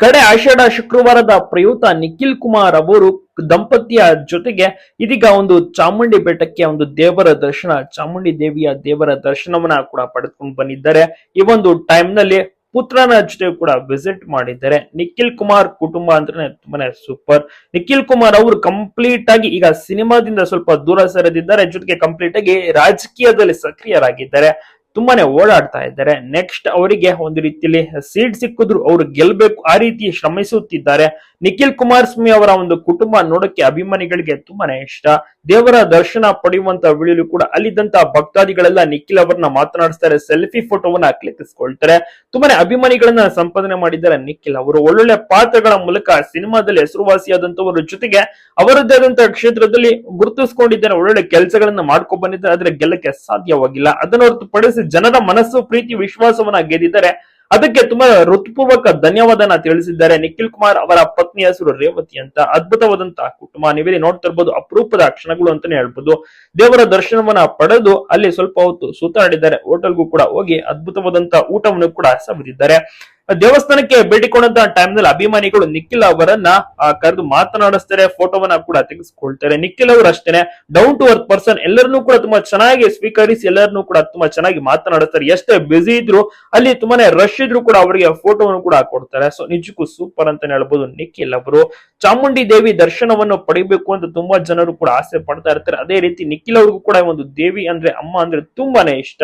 ಕಡೆ ಆಷಾಢ ಶುಕ್ರವಾರದ ಪ್ರಯುಕ್ತ ನಿಖಿಲ್ ಕುಮಾರ್ ಅವರು ದಂಪತಿಯ ಜೊತೆಗೆ ಇದೀಗ ಒಂದು ಚಾಮುಂಡಿ ಬೆಟ್ಟಕ್ಕೆ ಒಂದು ದೇವರ ದರ್ಶನ, ಚಾಮುಂಡಿ ದೇವಿಯ ದೇವರ ದರ್ಶನವನ್ನ ಕೂಡ ಪಡೆದುಕೊಂಡು ಬಂದಿದ್ದಾರೆ. ಈ ಒಂದು ಟೈಮ್ನಲ್ಲಿ ಪುತ್ರನ ಜೊತೆ ಕೂಡ ವಿಸಿಟ್ ಮಾಡಿದ್ದಾರೆ. ನಿಖಿಲ್ ಕುಮಾರ್ ಕುಟುಂಬ ಅಂದ್ರೆ ತುಂಬಾನೇ ಸೂಪರ್ ನಿಖಿಲ್ ಕುಮಾರ್ ಅವರು ಕಂಪ್ಲೀಟ್ ಆಗಿ ಈಗ ಸಿನಿಮಾದಿಂದ ಸ್ವಲ್ಪ ದೂರ ಸರಿದಿದ್ದಾರೆ. ಜೊತೆಗೆ ಕಂಪ್ಲೀಟ್ ಆಗಿ ರಾಜಕೀಯದಲ್ಲಿ ಸಕ್ರಿಯರಾಗಿದ್ದಾರೆ. ತುಂಬಾನೇ ಓಡಾಡ್ತಾ ಇದ್ದಾರೆ. ನೆಕ್ಸ್ಟ್ ಅವರಿಗೆ ಒಂದು ರೀತಿಯಲ್ಲಿ ಸೀಟ್ ಸಿಕ್ಕಿದ್ರು ಅವರು ಗೆಲ್ಬೇಕು ಆ ರೀತಿ ಶ್ರಮಿಸುತ್ತಿದ್ದಾರೆ. ನಿಖಿಲ್ ಕುಮಾರಸ್ವಾಮಿ ಅವರ ಒಂದು ಕುಟುಂಬ ನೋಡಕ್ಕೆ ಅಭಿಮಾನಿಗಳಿಗೆ ತುಂಬಾನೇ ಇಷ್ಟ. ದೇವರ ದರ್ಶನ ಪಡೆಯುವಂತ ವೇಳೆಯಲ್ಲಿ ಕೂಡ ಅಲ್ಲಿದ್ದಂತ ಭಕ್ತಾದಿಗಳೆಲ್ಲ ನಿಖಿಲ್ ಅವರನ್ನ ಮಾತನಾಡಿಸ್ತಾರೆ, ಸೆಲ್ಫಿ ಫೋಟೋವನ್ನ ಕ್ಲಿಕ್ಕಿಸ್ಕೊಳ್ತಾರೆ ತುಂಬಾನೇ ಅಭಿಮಾನಿಗಳನ್ನ ಸಂಪಾದನೆ ಮಾಡಿದ್ದಾರೆ ನಿಖಿಲ್ ಅವರು. ಒಳ್ಳೊಳ್ಳೆ ಪಾತ್ರಗಳ ಮೂಲಕ ಸಿನಿಮಾದಲ್ಲಿ ಹೆಸರುವಾಸಿಯಾದಂತವರ ಜೊತೆಗೆ ಅವರದ್ದೇ ಆದಂತಹ ಕ್ಷೇತ್ರದಲ್ಲಿ ಗುರುತಿಸ್ಕೊಂಡಿದ್ದಾರೆ. ಒಳ್ಳೊಳ್ಳೆ ಕೆಲಸಗಳನ್ನ ಮಾಡ್ಕೊಂಡ್ ಬಂದಿದ್ದಾರೆ, ಆದ್ರೆ ಗೆಲ್ಲಕ್ಕೆ ಸಾಧ್ಯವಾಗಿಲ್ಲ. ಅದನ್ನು ಹೊರತುಪಡಿಸಿ ಜನರ ಮನಸ್ಸು, ಪ್ರೀತಿ, ವಿಶ್ವಾಸವನ್ನ ಗೆದ್ದಿದ್ದಾರೆ. ಅದಕ್ಕೆ ತುಂಬಾ ಹೃತ್ಪೂರ್ವಕ ಧನ್ಯವಾದನ ತಿಳಿಸಿದ್ದಾರೆ ನಿಖಿಲ್ ಕುಮಾರ್ ಅವರ ಪತ್ನಿ ಹೆಸರು ರೇವತಿ ಅಂತ. ಅದ್ಭುತವಾದಂತಹ ಕುಟುಂಬ. ನೀವೇ ನೋಡ್ತಾ ಅಪರೂಪದ ಕ್ಷಣಗಳು ಅಂತಾನೆ ಹೇಳ್ಬೋದು. ದೇವರ ದರ್ಶನವನ್ನ ಪಡೆದು ಅಲ್ಲಿ ಸ್ವಲ್ಪ ಹೊತ್ತು ಸುತ್ತಾಡಿದ್ದಾರೆ. ಹೋಟೆಲ್ಗೂ ಕೂಡ ಹೋಗಿ ಅದ್ಭುತವಾದಂತಹ ಊಟವನ್ನು ಕೂಡ ಸವಿದಿದ್ದಾರೆ. ದೇವಸ್ಥಾನಕ್ಕೆ ಭೇಟಿ ಟೈಮ್ನಲ್ಲಿ ಅಭಿಮಾನಿಗಳು ನಿಖಿಲ್ ಅವರನ್ನ ಕರೆದು ಮಾತನಾಡಿಸ್ತಾರೆ, ಫೋಟೋವನ್ನ ಕೂಡ ತೆಗೆಸ್ಕೊಳ್ತಾರೆ. ನಿಖಿಲ್ ಅವರು ಅಷ್ಟೇನೆ. ಡೌನ್ ಟು ಅರ್ತ್ ಪರ್ಸನ್ ಎಲ್ಲರನ್ನೂ ಕೂಡ ತುಂಬಾ ಚೆನ್ನಾಗಿ ಸ್ವೀಕರಿಸಿ, ಎಲ್ಲರನ್ನೂ ಕೂಡ ತುಂಬಾ ಚೆನ್ನಾಗಿ ಮಾತನಾಡಿಸ್ತಾರೆ. ಎಷ್ಟೇ ಬ್ಯುಸಿ ಇದ್ರು, ಅಲ್ಲಿ ತುಂಬಾನೇ ರಶ್ ಇದ್ರು ಕೂಡ ಅವರಿಗೆ ಫೋಟೋವನ್ನು ಕೂಡ ಕೊಡ್ತಾರೆ. ಸೊ ನಿಜಕ್ಕೂ ಸೂಪರ್ ಅಂತಾನೆ ಹೇಳ್ಬೋದು ನಿಖಿಲ್ ಅವರು. ಚಾಮುಂಡಿ ದೇವಿ ದರ್ಶನವನ್ನು ಪಡಿಬೇಕು ಅಂತ ತುಂಬಾ ಜನರು ಕೂಡ ಆಸೆ ಪಡ್ತಾ ಇರ್ತಾರೆ. ಅದೇ ರೀತಿ ನಿಖಿಲ್ ಅವ್ರಿಗೂ ಕೂಡ ಒಂದು ದೇವಿ ಅಂದ್ರೆ ಅಮ್ಮ ಅಂದ್ರೆ ತುಂಬಾನೇ ಇಷ್ಟ.